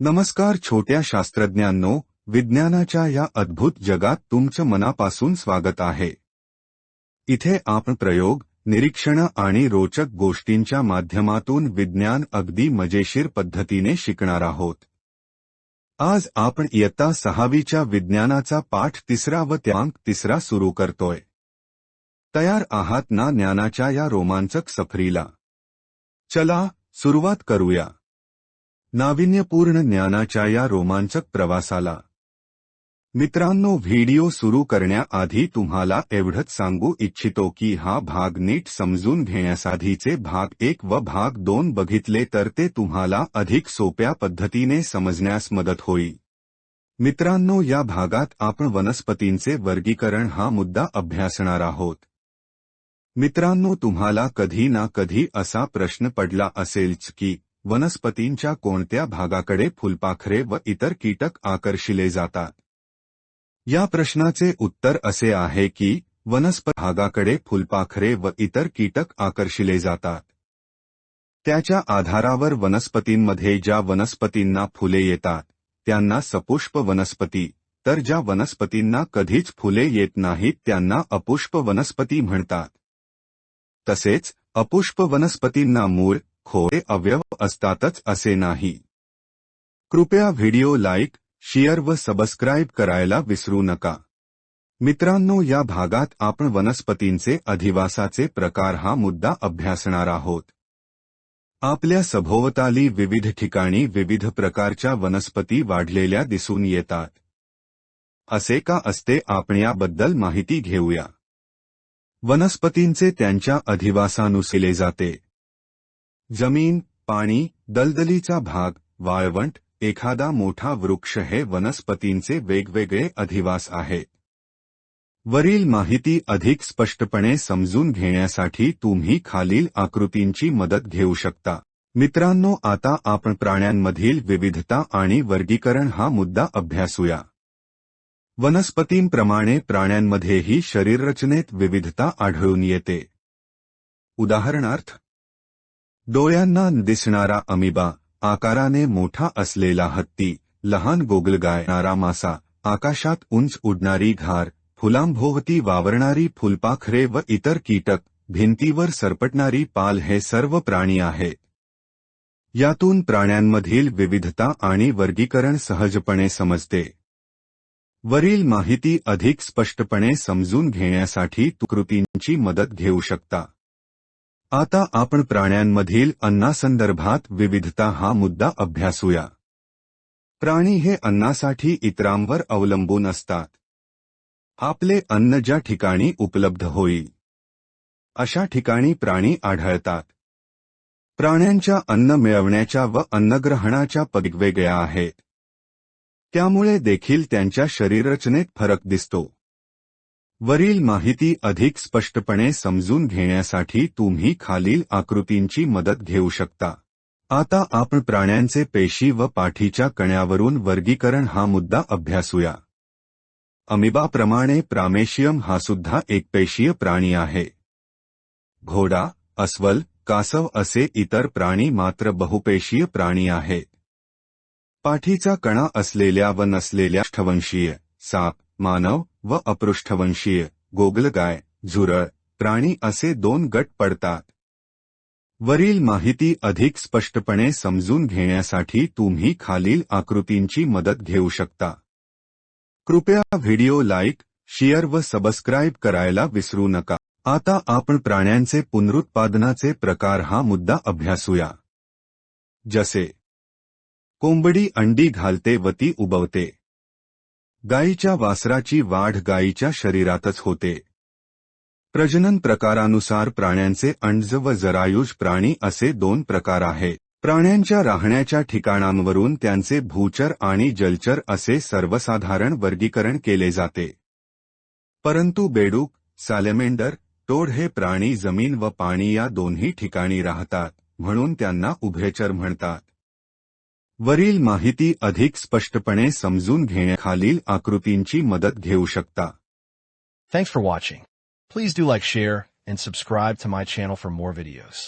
नमस्कार छोट्या शास्त्रज्ञांनो विज्ञानाच्या या अद्भुत जगात तुमचं मनापासून स्वागत आहे. इथे आपण प्रयोग निरीक्षण आणि रोचक गोष्टींच्या माध्यमातून विज्ञान अगदी मजेशीर पद्धतीने शिकणार आहोत. आज आपण इयत्ता सहावीच्या विज्ञानाचा पाठ तिसरा व त्यांक तिसरा सुरू करतोय. तयार आहात ना ज्ञानाच्या या रोमांचक सफरीला. चला सुरुवात करूया. नाविन्यपूर्ण ज्ञानाच्या या रोमांचक प्रवासाला. मित्रांनो, व्हिडिओ सुरू करण्याआधी तुम्हाला एवढंच सांगू इच्छितो की हा भाग नीट समजून घेण्यासाठीचे भाग एक व भाग दोन बघितले तर ते तुम्हाला अधिक सोप्या पद्धतीने समजण्यास मदत होईल. मित्रांनो, या भागात आपण वनस्पतींचे वर्गीकरण हा मुद्दा अभ्यासणार आहोत. मित्रांनो, तुम्हाला कधी ना कधी असा प्रश्न पडला असेलच की वनस्पतींच्या कोणत्या भागाकडे फुलपाखरे व इतर कीटक आकर्षिले जातात? या प्रश्नाचे उत्तर असे आहे की वनस्प भागाकडे फुलपाखरे व इतर कीटक आकर्षिले जातात. त्याच्या आधारावर वनस्पतींमध्ये ज्या वनस्पतींना फुले येतात त्यांना सपुष्प वनस्पती तर ज्या वनस्पतींना कधीच फुले येत नाहीत त्यांना अपुष्प वनस्पती म्हणतात. तसेच अपुष्प वनस्पतींना मूळ खोरे अवयव असतातच असे नाही. कृपया व्हिडिओ लाईक शेअर व सबस्क्राईब करायला विसरू नका. मित्रांनो या भागात आपण वनस्पतींचे अधिवासाचे प्रकार हा मुद्दा अभ्यासणार आहोत. आपल्या सभोवताली विविध ठिकाणी विविध प्रकारच्या वनस्पती वाढलेल्या दिसून येतात. असे का असते आपण याबद्दल माहिती घेऊया. वनस्पतींचे त्यांच्या अधिवासानुसार जाते. जमीन पाणी दलदलीचा भाग वाळवंट एखादा मोठा वृक्ष हे वनस्पतींचे वेगवेगळे अधिवास आहे. वरील माहिती अधिक स्पष्टपणे समजून घेण्यासाठी तुम्ही खालील आकृतींची मदत घेऊ शकता. मित्रांनो आता आपण प्राण्यांमधील विविधता आणि वर्गीकरण हा मुद्दा अभ्यासूया. वनस्पतींप्रमाणे प्राण्यांमध्येही शरीररचनेत विविधता आढळून येते. उदाहरणार्थ डोळ्यांना दिसणारा अमिबा आकाराने मोठा असलेला हत्ती लहान गोगलगायणारा मासा आकाशात उंच उडणारी घार फुलांभोवती वावरणारी फुलपाखरे व इतर कीटक भिंतीवर सरपटणारी पाल हे सर्व प्राणी आहेत यातून प्राण्यांमधील विविधता आणि वर्गीकरण सहजपणे समजते. वरील माहिती अधिक स्पष्टपणे समजून घेण्यासाठी तुकृतींची मदत घेऊ शकता. आता आपण प्राण्यांमधील अन्नासंदर्भात विविधता हा मुद्दा अभ्यासूया. प्राणी हे अन्नासाठी इतरांवर अवलंबून असतात. आपले अन्न ज्या ठिकाणी उपलब्ध होईल अशा ठिकाणी प्राणी आढळतात. प्राण्यांच्या अन्न मिळवण्याच्या व अन्नग्रहणाच्या पदवेगळ्या आहेत. त्यामुळे देखील त्यांच्या शरीररचनेत फरक दिसतो. वरील माहिती अधिक स्पष्टपणे समजून घेण्यासाठी तुम्ही खालील आकृतींची मदत घेऊ शकता. आता आपण प्राण्यांचे पेशी व पाठीच्या कण्यावरून वर्गीकरण हा मुद्दा अभ्यासूया. अमिबाप्रमाणे प्रामेशियम हा सुद्धा एक पेशीय प्राणी आहे. घोडा अस्वल कासव असे इतर प्राणी मात्र बहुपेशीय प्राणी आहेत पाठीचा कणा असलेल्या व नसलेल्या अष्टवंशीय साप मानव व अपृष्ठवंशीय गोगलगाय झुरळ प्राणी असे दोन गट पडतात. वरील माहिती अधिक स्पष्टपणे समजून घेण्यासाठी तुम्ही खालील आकृतींची मदत घेऊ शकता. कृपया व्हिडिओ लाईक शेअर व सबस्क्राईब करायला विसरू नका. आता आपण प्राण्यांचे पुनरुत्पादनाचे प्रकार हा मुद्दा अभ्यासूया. जसे कोंबडी अंडी घालते व ती उबवते. गायीच्या वासराची वाढ गायीच्या शरीरातच होते. प्रजनन प्रकारानुसार प्राण्यांचे अंडज व जरायुष प्राणी असे दोन प्रकार आहेत प्राण्यांच्या राहण्याच्या ठिकाणांवरून त्यांचे भूचर आणि जलचर असे सर्वसाधारण वर्गीकरण केले जाते. परंतु बेडूक सॅलेमेंडर टोड हे प्राणी जमीन व पाणी या दोन्ही ठिकाणी राहतात म्हणून त्यांना उभेचर म्हणतात. वरील माहिती अधिक स्पष्टपणे समजून घेण्याखालील आकृतींची मदत घेऊ शकता Thanks for watching. Please do like, share, and subscribe to my channel for more videos.